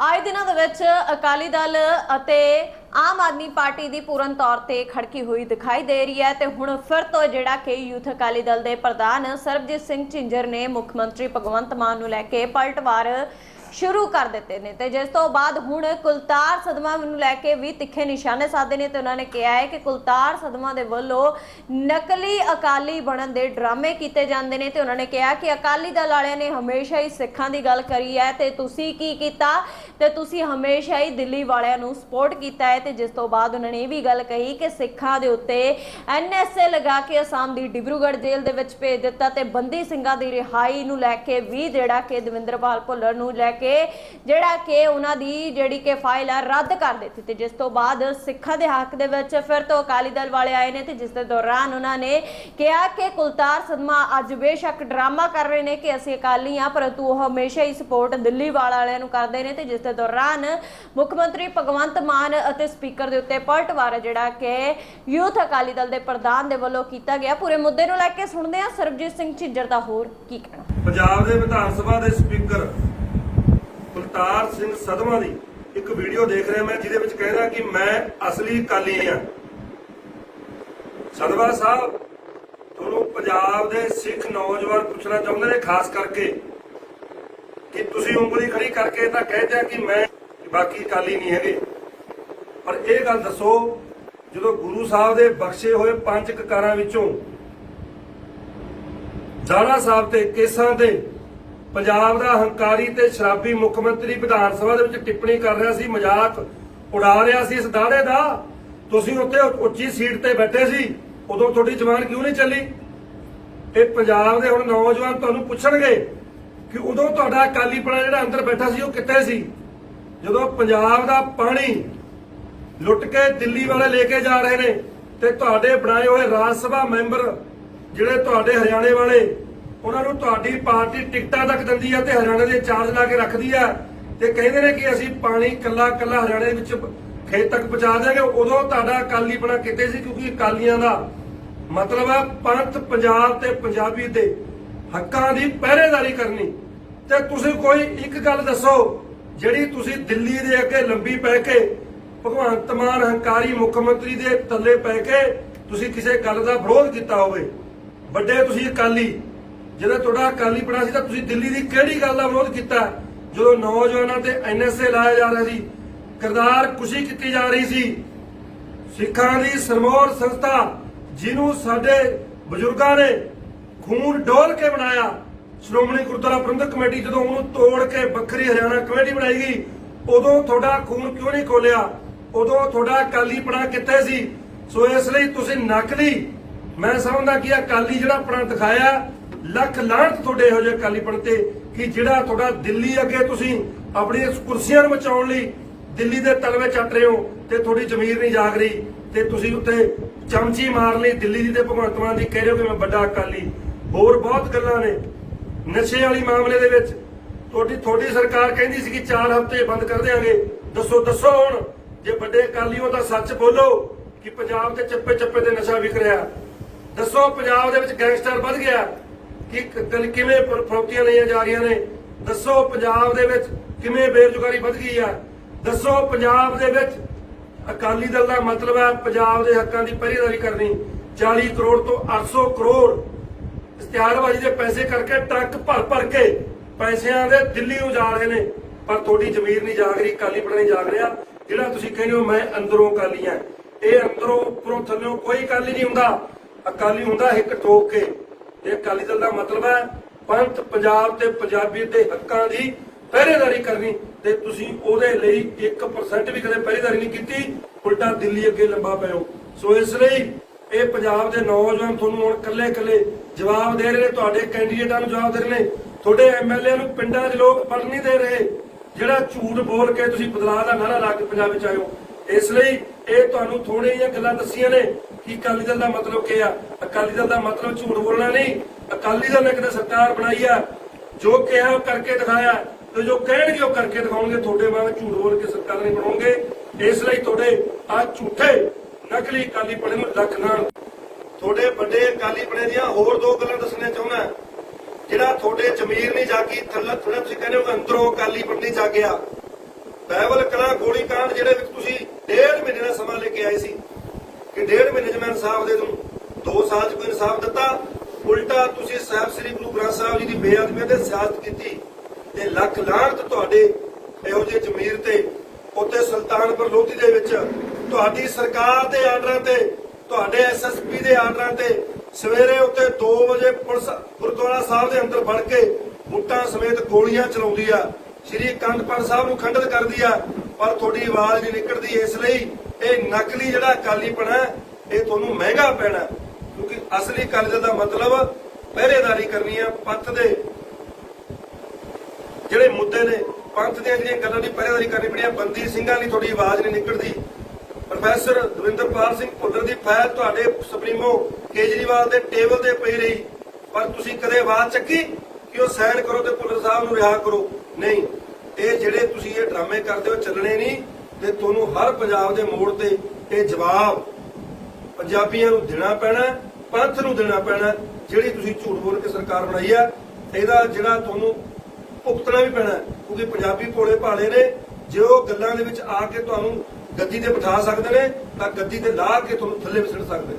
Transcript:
ਆਏ ਦਿਨਾਂ ਦੇ ਵਿੱਚ ਅਕਾਲੀ ਦਲ ਅਤੇ ਆਮ ਆਦਮੀ ਪਾਰਟੀ ਦੀ ਪੂਰਨ ਤੌਰ ਤੇ ਖੜਕੀ ਹੋਈ ਦਿਖਾਈ ਦੇ ਰਹੀ ਹੈ ਤੇ ਹੁਣ ਫਿਰ ਤੋਂ ਜਿਹੜਾ ਕਿ ਯੂਥ ਅਕਾਲੀ ਦਲ ਦੇ ਪ੍ਰਧਾਨ ਸਰਬਜੀਤ ਸਿੰਘ ਝਿੰਜਰ ਨੇ ਮੁੱਖ ਮੰਤਰੀ ਭਗਵੰਤ ਮਾਨ ਨੂੰ ਲੈ ਕੇ ਪਲਟਵਾਰ ਸ਼ੁਰੂ ਕਰ ਦਿੱਤੇ ਨੇ ਤੇ ਜਿਸ ਤੋਂ ਬਾਅਦ ਹੁਣ ਕੁਲਤਾਰ ਸਦਮਾ ਨੂੰ ਲੈ ਕੇ ਵੀ ਤਿੱਖੇ ਨਿਸ਼ਾਨੇ ਸਾਧੇ ਨੇ ਤੇ ਉਹਨਾਂ ਨੇ ਕਿਹਾ ਹੈ ਕਿ ਕੁਲਤਾਰ ਸਦਮਾ ਦੇ ਵੱਲੋਂ ਨਕਲੀ ਅਕਾਲੀ ਬਣਨ ਦੇ ਡਰਾਮੇ ਕੀਤੇ ਜਾਂਦੇ ਨੇ ਤੇ ਉਹਨਾਂ ਨੇ ਕਿਹਾ ਕਿ ਅਕਾਲੀ ਦਲ ਵਾਲਿਆਂ ਨੇ ਹਮੇਸ਼ਾ ਹੀ ਸਿੱਖਾਂ ਦੀ ਗੱਲ ਕਰੀ ਹੈ ਤੇ ਤੁਸੀਂ ਕੀ ਕੀਤਾ ਤੇ ਤੁਸੀਂ ਹਮੇਸ਼ਾ ਹੀ ਦਿੱਲੀ ਵਾਲਿਆਂ ਨੂੰ ਸਪੋਰਟ ਕੀਤਾ ਹੈ ਤੇ ਜਿਸ ਤੋਂ ਬਾਅਦ ਉਹਨਾਂ ਨੇ ਇਹ ਵੀ ਗੱਲ ਕਹੀ ਕਿ ਸਿੱਖਾਂ ਦੇ ਉੱਤੇ ਐਨਐਸਏ ਲਗਾ ਕੇ ਅਸਾਮ ਦੀ ਡਿਬਰੂਗੜ੍ਹ ਜੇਲ੍ਹ ਦੇ ਵਿੱਚ ਭੇਜ ਦਿੱਤਾ ਤੇ ਬੰਦੀ ਸਿੰਘਾਂ ਦੀ ਰਿਹਾਈ ਨੂੰ ਲੈ ਕੇ ਵੀ ਜਿਹੜਾ ਕਿ ਦਵਿੰਦਰਪਾਲ ਭੁੱਲਰ ਨੂੰ ਲੈ ਕੇ, ਜਿਹੜਾ ਕਿ ਉਹਨਾਂ ਦੀ ਜਿਹੜੀ ਕਿ ਫਾਈਲ ਹੈ ਰੱਦ ਕਰ ਦਿੱਤੀ ਤੇ ਜਿਸ ਤੋਂ ਬਾਅਦ ਸਿੱਖਾਂ ਦੇ ਹੱਕ ਦੇ ਵਿੱਚ ਫਿਰ ਤੋਂ ਅਕਾਲੀ ਦਲ ਵਾਲੇ ਆਏ ਨੇ ਤੇ ਜਿਸ ਦੇ ਦੌਰਾਨ ਉਹਨਾਂ ਨੇ ਕਿਹਾ ਕਿ ਕੁਲਤਾਰ ਸਦਮਾ ਅੱਜ ਬੇਸ਼ੱਕ ਡਰਾਮਾ ਕਰ ਰਹੇ ਨੇ ਕਿ ਅਸੀਂ ਅਕਾਲੀ ਆ ਪਰੰਤੂ ਉਹ ਹਮੇਸ਼ਾ ਹੀ ਸਪੋਰਟ ਦਿੱਲੀ ਵਾਲਿਆਂ ਨੂੰ ਕਰਦੇ ਨੇ ਤੇ ਜਿਸ ਦੇ ਦੌਰਾਨ ਮੁੱਖ ਮੰਤਰੀ ਭਗਵੰਤ ਮਾਨ ਅਤੇ ਸਪੀਕਰ ਦੇ ਉੱਤੇ ਪਲਟਵਾਰ ਜਿਹੜਾ ਕਿ ਯੂਥ ਅਕਾਲੀ ਦਲ ਦੇ ਪ੍ਰਧਾਨ ਦੇ ਵੱਲੋਂ ਕੀਤਾ ਗਿਆ। ਪੂਰੇ ਮੁੱਦੇ ਨੂੰ ਲੈ ਕੇ ਸੁਣਦੇ ਹਾਂ ਸਰਬਜੀਤ ਸਿੰਘ ਝਿੱਜਰ ਦਾ ਹੋਰ ਕੀ ਕਹਿਣਾ। ਪੰਜਾਬ ਦੇ ਵਿਧਾਨ ਸਭਾ ਦੇ ਸਪੀਕਰ ਕੁਲਤਾਰ ਸਿੰਘ ਸਦਮਾ ਦੀ ਇੱਕ ਵੀਡੀਓ ਦੇਖ ਰਿਹਾ ਮੈਂ, ਜਿਹਦੇ ਵਿੱਚ ਕਹਿੰਦਾ ਕਿ ਮੈਂ ਅਸਲੀ ਕਾਲੀ ਹਾਂ। ਸਦਮਾ ਸਾਹਿਬ, ਤੁਹਾਨੂੰ ਪੰਜਾਬ ਦੇ ਸਿੱਖ ਨੌਜਵਾਨ ਪੁੱਛਣਾ ਚਾਹੁੰਦੇ ਨੇ, ਖਾਸ ਕਰਕੇ ਕਿ ਤੁਸੀਂ ਉਂਗਲੀ ਖੜੀ ਕਰਕੇ ਤਾਂ ਕਹਿੰਦੇ ਆ ਕਿ ਮੈਂ ਬਾਕੀ ਕਾਲੀ ਨਹੀਂ ਹੈਗੇ। ਪਰ ਇਹ ਗੱਲ ਦੱਸੋ, ਜਦੋਂ ਗੁਰੂ ਸਾਹਿਬ ਦੇ ਬਖਸ਼ੇ ਹੋਏ ਪੰਜ ਕਕਾਰਾਂ ਵਿੱਚੋਂ ਦਾਣਾ ਸਾਹਿਬ ਤੇ ਕੇਸਾਂ ਤੇ ਪੰਜਾਬ ਦਾ ਹੰਕਾਰੀ ਤੇ ਸ਼ਰਾਬੀ ਮੁੱਖ ਮੰਤਰੀ ਵਿਧਾਨ ਸਭਾ ਦੇ ਵਿੱਚ ਟਿੱਪਣੀ ਕਰ ਰਿਹਾ ਸੀ, ਮਜ਼ਾਕ ਉਡਾ ਰਿਹਾ ਸੀ ਇਸ ਦਾੜੇ ਦਾ। ਤੁਸੀਂ ਉੱਤੇ ਉੱਚੀ ਸੀਟ ਤੇ ਬੈਠੇ ਸੀ, ਉਦੋਂ ਤੁਹਾਡੀ ਜ਼ਬਾਨ ਕਿਉਂ ਨਹੀਂ ਚੱਲੀ? ਇਹ ਪੰਜਾਬ ਦੇ ਹੁਣ ਨੌਜਵਾਨ ਤੁਹਾਨੂੰ ਪੁੱਛਣਗੇ ਕਿ ਉਦੋਂ ਤੁਹਾਡਾ ਅਕਾਲੀਪਣਾ ਜਿਹੜਾ ਅੰਦਰ ਬੈਠਾ ਸੀ, ਉਹ ਕਿੱਥੇ ਸੀ? ਜਦੋਂ ਪੰਜਾਬ ਦਾ ਪਾਣੀ ਲੁੱਟ ਕੇ ਦਿੱਲੀ ਵਾਲੇ ਲੈ ਕੇ ਜਾ ਰਹੇ ਨੇ ਤੇ ਤੁਹਾਡੇ ਬਣਾਏ ਹੋਏ ਰਾਜ ਸਭਾ ਮੈਂਬਰ ਜਿਹੜੇ ਤੁਹਾਡੇ ਹਰਿਆਣੇ ਵਾਲੇ ਉਹਨਾਂ ਨੂੰ ਤੁਹਾਡੀ ਪਾਰਟੀ ਟਿਕਟਾਂ ਤੱਕ ਦਿੰਦੀ ਆ ਤੇ ਹਰਿਆਣੇ ਦੇ ਚਾਰਜ ਲਾ ਕੇ ਰੱਖਦੀ ਆ। ਤੇ ਕਹਿੰਦੇ ਨੇ ਕਿ ਅਸੀਂ ਪਾਣੀ ਕੱਲਾ ਕੱਲਾ ਹਰਿਆਣੇ ਦੇ ਵਿੱਚ ਖੇਤ ਤੱਕ ਪਹੁੰਚਾ ਦਿਆਂਗੇ। ਉਦੋਂ ਤੁਹਾਡਾ ਅਕਾਲੀਪਣਾ ਕਿਤੇ ਸੀ, ਕਿਉਂਕਿ ਅਕਾਲੀਆਂ ਦਾ ਮਤਲਬ ਹੈ ਪੰਥ ਪੰਜਾਬ ਤੇ ਪੰਜਾਬੀ ਦੇ ਹੱਕਾਂ ਦੀ ਪਹਿਰੇਦਾਰੀ ਕਰਨੀ। ਤੇ ਤੁਸੀਂ ਕੋਈ ਇੱਕ ਗੱਲ ਦੱਸੋ, ਜਿਹੜੀ ਤੁਸੀਂ ਦਿੱਲੀ ਦੇ ਅੱਗੇ ਲੰਬੀ ਪੈ ਕੇ, ਭਗਵੰਤ ਮਾਨ ਹੰਕਾਰੀ ਮੁੱਖ ਮੰਤਰੀ ਦੇ ਥੱਲੇ ਪੈ ਕੇ ਤੁਸੀਂ ਕਿਸੇ ਗੱਲ ਦਾ ਵਿਰੋਧ ਕੀਤਾ ਹੋਵੇ। ਵੱਡੇ ਤੁਸੀਂ ਅਕਾਲੀ। ਜਦੋਂ ਤੁਹਾਡਾ ਅਕਾਲੀ ਪੜਾ ਸੀ ਤਾਂ ਤੁਸੀਂ ਦਿੱਲੀ ਦੀ ਕਿਹੜੀ ਗੱਲ ਦਾ ਵਿਰੋਧ ਕੀਤਾ? ਜਦੋਂ ਨੌਜਵਾਨਾਂ ਤੇ ਐਨਐਸਏ ਲਾਇਆ ਜਾ ਰਿਹਾ ਸੀ, ਕਿਰਦਾਰ ਕੁਸ਼ੀ ਕੀਤੀ ਜਾ ਰਹੀ ਸੀ, ਸਿੱਖਾਂ ਦੀ ਸਰਮੌਰ ਸੰਸਥਾ ਜਿਹਨੂੰ ਸਾਡੇ ਬਜ਼ੁਰਗਾਂ ਨੇ ਖੂਨ ਡੋਲ ਕੇ ਬਣਾਇਆ, ਸ਼੍ਰੋਮਣੀ ਗੁਰਦੁਆਰਾ ਪ੍ਰਬੰਧਕ ਕਮੇਟੀ ਜਦੋਂ ਉਹਨੂੰ ਤੋੜ ਕੇ ਵੱਖਰੀ ਹਰਿਆਣਾ ਕਮੇਟੀ ਬਣਾਈ ਗਈ, ਉਦੋਂ ਤੁਹਾਡਾ ਖੂਨ ਕਿਉਂ ਨਹੀਂ ਖੋਲਿਆ? ਉਦੋਂ ਤੁਹਾਡਾ ਅਕਾਲੀਪਣਾ ਕਿੱਥੇ ਸੀ? ਸੋ ਇਸ ਲਈ ਤੁਸੀਂ ਨਕਲੀ, ਮੈਂ ਸਮਝਦਾ ਕਿ ਅਕਾਲੀ ਜਿਹੜਾ ਆਪਣਾ ਦਿਖਾਇਆ ਲੱਖ ਲਾਹਨਤ ਤੁਹਾਡੇ ਇਹੋ ਜਿਹੇ ਅਕਾਲੀਪਣ ਤੇ ਕਿ ਜਿਹੜਾ ਤੁਹਾਡਾ ਦਿੱਲੀ ਅੱਗੇ ਤੁਸੀਂ ਆਪਣੀਆਂ ਕੁਰਸੀਆਂ ਨੂੰ ਬਚਾਉਣ ਲਈ ਦਿੱਲੀ ਦੇ ਤਲਵੇ ਚੱਟ ਰਹੇ ਹੋ ਤੇ ਤੁਹਾਡੀ ਜ਼ਮੀਰ ਨਹੀਂ ਜਾਗ ਰਹੀ ਤੇ ਤੁਸੀਂ ਉੱਤੇ ਚਮਚੀ ਮਾਰ ਲਈ ਦਿੱਲੀ ਦੀ ਤੇ ਭਗਵੰਤ ਮਾਨ ਦੀ ਕਹਿ ਰਹੇ ਹੋ ਕਿ ਮੈਂ ਵੱਡਾ ਅਕਾਲੀ। ਹੋਰ ਬਹੁਤ ਗੱਲਾਂ ਨੇ। ਨਸ਼ੇ ਵਾਲੀ ਮਾਮਲੇ ਦੇ ਵਿੱਚ ਤੁਹਾਡੀ ਤੁਹਾਡੀ ਸਰਕਾਰ ਕਹਿੰਦੀ ਸੀ ਕਿ 4 ਹਫ਼ਤੇ ਬੰਦ ਕਰ ਦੇਾਂਗੇ ਦੱਸੋ ਦੱਸੋ ਹੁਣ। ਜੇ ਵੱਡੇ ਅਕਾਲੀਓ ਦਾ ਸੱਚ ਬੋਲੋ ਕਿ ਪੰਜਾਬ ਤੇ ਚੱਪੇ ਚੱਪੇ ਤੇ ਨਸ਼ਾ ਵਿਕ ਰਿਹਾ। ਦੱਸੋ, ਪੰਜਾਬ ਦੇ ਵਿੱਚ ਗੈਂਗਸਟਰ ਵੱਧ ਗਿਆ। ਕਿ ਗੱਲ ਕਿਵੇਂ ਫਰ- ਲਈਆਂ ਜਾ ਰਹੀਆਂ ਨੇ? ਦੱਸੋ ਪੰਜਾਬ ਦੇ ਵਿੱਚ ਕਿਵੇਂ ਬੇਰੁਜ਼ਗਾਰੀ ਵੱਧ ਗਈ ਆ? ਦੱਸੋ ਪੰਜਾਬ ਦੇ ਵਿੱਚ ਅਕਾਲੀ ਦਲ ਦਾ ਮਤਲਬ ਹੈ ਪੰਜਾਬ ਦੇ ਹੱਕਾਂ ਦੀ ਪਹਿਰੇਦਾਰੀ ਕਰਨੀ। 40 ਕਰੋੜ ਤੋਂ 800 ਕਰੋੜ ਇਸ਼ਤਿਹਾਰਬਾਜ਼ੀ ਦੇ ਪੈਸੇ ਕਰਕੇ ਟਰੱਕ ਭਰ ਭਰ ਕੇ ਪੈਸਿਆਂ ਦੇ ਦਿੱਲੀ ਨੂੰ ਜਾ ਰਹੇ ਨੇ। ਪਰ ਤੁਹਾਡੀ ਜ਼ਮੀਰ ਨਹੀਂ ਜਾਗ ਰਹੀ ਕਾਲੀ ਪੜਾ ਨਹੀਂ ਜਾਗ ਰਿਹਾ। ਜਿਹੜਾ ਤੁਸੀਂ ਕਹਿੰਦੇ ਹੋ, ਮੈਂ ਅੰਦਰੋਂ ਕਾਲੀ ਆ ਇਹ ਅੰਦਰੋਂ ਉੱਪਰੋਂ ਥੱਲੋਂ ਕੋਈ ਕਾਲੀ ਨਹੀਂ ਹੁੰਦਾ। ਅਕਾਲੀ ਹੁੰਦਾ ਇੱਕ ਠੋਕ ਕੇ। ਤੇ ਅਕਾਲੀ ਦਲ ਦਾ ਮਤਲਬ ਹੈ, ਪੰਥ ਪੰਜਾਬ ਤੇ ਪੰਜਾਬੀ ਦੇ ਹੱਕਾਂ ਦੀ ਪਹਿਰੇਦਾਰੀ ਕਰਨੀ ਤੇ ਤੁਸੀਂ ਉਹਦੇ ਲਈ 1% ਵੀ ਕਦੇ ਪਹਿਰੇਦਾਰੀ ਨਹੀਂ ਕੀਤੀ, ਉਲਟਾ ਦਿੱਲੀ ਅੱਗੇ ਲੰਬਾ ਪਿਓ ਸੋ ਇਸ ਲਈ ਇਹ ਪੰਜਾਬ ਦੇ ਨੌਜਵਾਨ ਤੁਹਾਨੂੰ ਹੁਣ ਕੱਲੇ ਕੱਲੇ ਜਵਾਬ ਦੇ ਰਹੇ ਨੇ, ਤੁਹਾਡੇ ਕੈਂਡੀਡੇਟਾਂ ਨੂੰ ਜਵਾਬ ਦੇ ਰਹੇ ਨੇ। ਤੁਹਾਡੇ ਐਮਐਲਏ ਨੂੰ ਪਿੰਡਾਂ 'ਚ ਲੋਕ ਪੜ ਨਹੀਂ ਦੇ ਰਹੇ। ਜਿਹੜਾ ਝੂਠ ਬੋਲ ਕੇ ਤੁਸੀਂ ਬਦਲਾਅ ਦਾ ਨਾਰਾ ਲਾ ਕੇ ਪੰਜਾਬ ਵਿੱਚ ਆਇਓ ਇਸ ਲਈ ਇਹ ਤੁਹਾਨੂੰ ਥੋੜ੍ਹੀਆਂ ਜਿਹੀਆਂ ਗੱਲਾਂ ਦੱਸੀਆਂ ਨੇ ਕਿ ਅਕਾਲੀ ਦਲ ਦਾ ਮਤਲਬ ਕੀ ਆ? ਅਕਾਲੀ ਦਲ ਦਾ ਮਤਲਬ ਝੂਠ ਬੋਲਣਾ ਨਹੀਂ। ਅਕਾਲੀ ਦਲ ਨੇ ਕਿਤੇ ਸਰਕਾਰ ਬਣਾਈ ਆ, ਜੋ ਕਿਹਾ ਕਰਕੇ ਦਿਖਾਇਆ ਤੇ ਜੋ ਕਹਿਣਗੇ ਉਹ ਕਰਕੇ ਦਿਖਾਉਣਗੇ। ਤੁਹਾਡੇ ਵਾਂਗ ਝੂਠ ਬੋਲ ਕੇ ਸਰਕਾਰ ਨਹੀਂ ਬਣਾਉਣਗੇ। ਇਸ ਲਈ ਤੁਹਾਡੇ ਆ ਝੂਠੇ ਨਕਲੀ ਅਕਾਲੀ ਪੜੇ ਨੂੰ ਲੱਖ ਨਾਲ। ਤੁਹਾਡੇ ਵੱਡੇ ਅਕਾਲੀ ਪੜੇ ਦੀਆਂ ਹੋਰ ਦੋ ਗੱਲਾਂ ਦੱਸਣੀਆਂ ਚਾਹੁੰਦਾ ਜਿਹੜਾ ਤੁਹਾਡੇ ਜ਼ਮੀਰ ਨਹੀਂ ਜਾਗੀ, ਥੱਲੇ ਥੋੜਾ ਤੁਸੀਂ ਕਹਿੰਦੇ ਹੋ ਅੰਦਰੋਂ ਅਕਾਲੀ ਪੜ ਨਹੀਂ ਜਾਗਿਆ। ਬਾਈਬਲ ਕਲਾ ਗੋਲੀ ਕਾਂਡ ਜਿਹੜੇ ਵਿੱਚ ਤੁਸੀਂ ਡੇਢ ਮਹੀਨੇ ਦਾ ਸਮਾਂ ਲੈ ਕੇ ਆਏ ਸੀ ਕਿ ਡੇਢ ਮਹੀਨੇ 'ਚ ਮੈਂ ਇਨਸਾਫ ਦੇ ਦੂੰ 2 ਸਾਲ 'ਚ ਕੋਈ ਇਨਸਾਫ ਦਿੱਤਾ, ਉਲਟਾ ਤੁਸੀਂ ਸਾਹਿਬ ਸ੍ਰੀ ਗੁਰੂ ਗ੍ਰੰਥ ਸਾਹਿਬ ਜੀ ਦੀ ਬੇਅਦਬੀ ਤੇ ਸਿਆਸਤ ਕੀਤੀ ਤੇ ਲੱਖ ਲਾਹਨਤ ਤੁਹਾਡੇ ਇਹੋ ਜਿਹੇ ਜ਼ਮੀਰ ਤੇ ਉੱਤੇ ਸੁਲਤਾਨਪੁਰ ਲੋਧੀ ਦੇ ਵਿੱਚ ਤੁਹਾਡੀ ਸਰਕਾਰ ਦੇ ਆਰਡਰਾਂ ਤੇ, ਤੁਹਾਡੇ ਐਸਐਸਪੀ ਦੇ ਆਰਡਰਾਂ ਤੇ ਸਵੇਰੇ ਉੱਤੇ 2 ਵਜੇ ਪੁਲਿਸ ਗੁਰਦੁਆਰਾ ਸਾਹਿਬ ਦੇ ਅੰਦਰ ਵੜ ਕੇ ਮੁੱਟਾਂ ਸਮੇਤ ਗੋਲੀਆਂ ਚਲਾਉਂਦੀ ਆ। ਸ਼੍ਰੀ ਕੰਦਪੜ ਸਾਹਿਬ ਨੂੰ ਖੰਡਿਤ ਕਰਦੀ ਆ, ਪਰ ਤੁਹਾਡੀ ਆਵਾਜ਼ ਨਹੀਂ ਨਿਕਲਦੀ, ਇਸ ਲਈ ਇਹ ਨਕਲੀ ਜਿਹੜਾ ਅਕਾਲੀਪਣ ਹੈ, ਇਹ ਤੁਹਾਨੂੰ ਮਹਿੰਗਾ ਪੈਣਾ। ਕਿਉਂਕਿ ਅਸਲੀ ਅਕਾਲੀ ਦਾ ਮਤਲਬ ਪਹਿਰੇਦਾਰੀ ਕਰਨੀ ਆ, ਪੰਥ ਦੇ ਜਿਹੜੇ ਮੁੱਦੇ ਨੇ, ਪੰਥ ਦੀਆਂ ਜਿਹੜੀਆਂ ਗੱਲਾਂ ਦੀ ਪਹਿਰੇਦਾਰੀ ਕਰਨੀ ਪਣੀ ਆ, ਬੰਦੀ ਸਿੰਘਾਂ ਲਈ ਤੁਹਾਡੀ ਆਵਾਜ਼ ਨਹੀਂ ਨਿਕਲਦੀ। ਪ੍ਰੋਫੈਸਰ ਦਵਿੰਦਰਪਾਲ ਸਿੰਘ ਭੁੱਲਰ ਦੀ ਫਾਈਲ ਤੁਹਾਡੇ ਸੁਪਰੀਮੋ ਕੇਜਰੀਵਾਲ ਦੇ ਟੇਬਲ ਤੇ ਪਈ ਰਹੀ, ਪਰ ਤੁਸੀਂ ਕਦੇ ਆਵਾਜ਼ ਚੱਕੀ ਕਿ ਉਹ ਸਾਈਨ ਕਰੋ ਤੇ ਭੁੱਲਰ ਸਾਹਿਬ ਨੂੰ ਰਿਹਾ ਕਰੋ? ਨਹੀਂ, ਇਹ ਜਿਹੜੇ ਤੁਸੀਂ ਇਹ ਡਰਾਮੇ ਕਰਦੇ ਹੋ, ਚੱਲਣੇ ਨਹੀਂ, ਤੇ ਤੁਹਾਨੂੰ ਹਰ ਪੰਜਾਬ ਦੇ ਮੋੜ ਤੇ ਇਹ ਜਵਾਬ ਪੰਜਾਬੀਆਂ ਨੂੰ ਦੇਣਾ ਪੈਣਾ, ਪੰਥ ਨੂੰ ਦੇਣਾ ਪੈਣਾ, ਜਿਹੜੀ ਤੁਸੀਂ ਝੂਠ ਬੋਲ ਕੇ ਸਰਕਾਰ ਬਣਾਈ ਆ, ਇਹਦਾ ਜਿਹੜਾ ਤੁਹਾਨੂੰ ਭੁਗਤਣਾ ਵੀ ਪੈਣਾ, ਕਿਉਂਕਿ ਪੰਜਾਬੀ ਭੋਲੇ ਭਾਲੇ ਨੇ, ਜੇ ਉਹ ਗੱਲਾਂ ਦੇ ਵਿੱਚ ਆ ਕੇ ਤੁਹਾਨੂੰ ਗੱਦੀ ਤੇ ਬਿਠਾ ਸਕਦੇ ਨੇ, ਤਾਂ ਗੱਦੀ ਤੇ ਲਾ ਕੇ ਤੁਹਾਨੂੰ ਥੱਲੇ ਵਿਸੜ ਸਕਦੇ ਨੇ।